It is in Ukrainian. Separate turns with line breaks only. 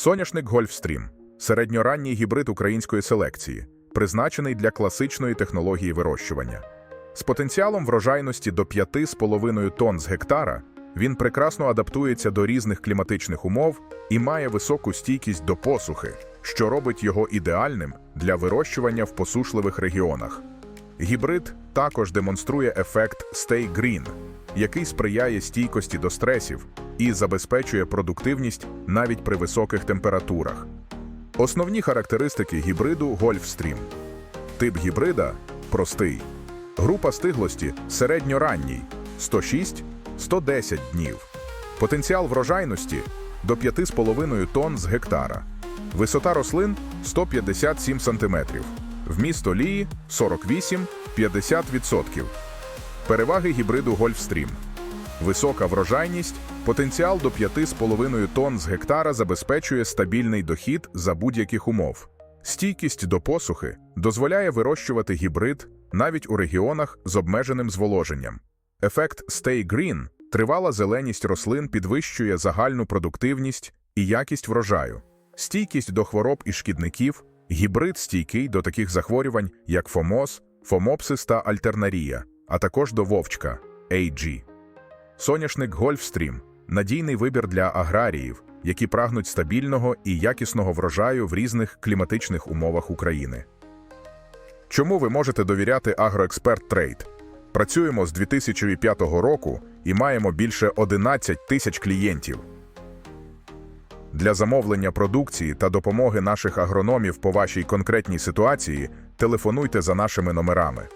Соняшник Гольфстрім середньоранній гібрид української селекції, призначений для класичної технології вирощування. З потенціалом врожайності до 5,5 тонн з гектара він прекрасно адаптується до різних кліматичних умов і має високу стійкість до посухи, що робить його ідеальним для вирощування в посушливих регіонах. Гібрид також демонструє ефект Stay Green, який сприяє стійкості до стресів і забезпечує продуктивність навіть при високих температурах. Основні характеристики гібриду Гольфстрім. Тип гібрида простий. Група стиглості середньоранній 106-110 днів. Потенціал врожайності до 5,5 тонн з гектара. Висота рослин 157 см. Вміст олії 48-50%. Переваги гібриду Гольфстрім. Висока врожайність, потенціал до 5,5 тонн з гектара забезпечує стабільний дохід за будь-яких умов. Стійкість до посухи дозволяє вирощувати гібрид навіть у регіонах з обмеженим зволоженням. Ефект Stay Green – тривала зеленість рослин підвищує загальну продуктивність і якість врожаю. Стійкість до хвороб і шкідників – гібрид стійкий до таких захворювань, як фомоз, фомопсис та альтернарія, а також до вовчка – AG. Соняшник Гольфстрім надійний вибір для аграріїв, які прагнуть стабільного і якісного врожаю в різних кліматичних умовах України. Чому ви можете довіряти Агроексперт Трейд? Працюємо з 2005 року і маємо більше 11 тисяч клієнтів. Для замовлення продукції та допомоги наших агрономів по вашій конкретній ситуації телефонуйте за нашими номерами.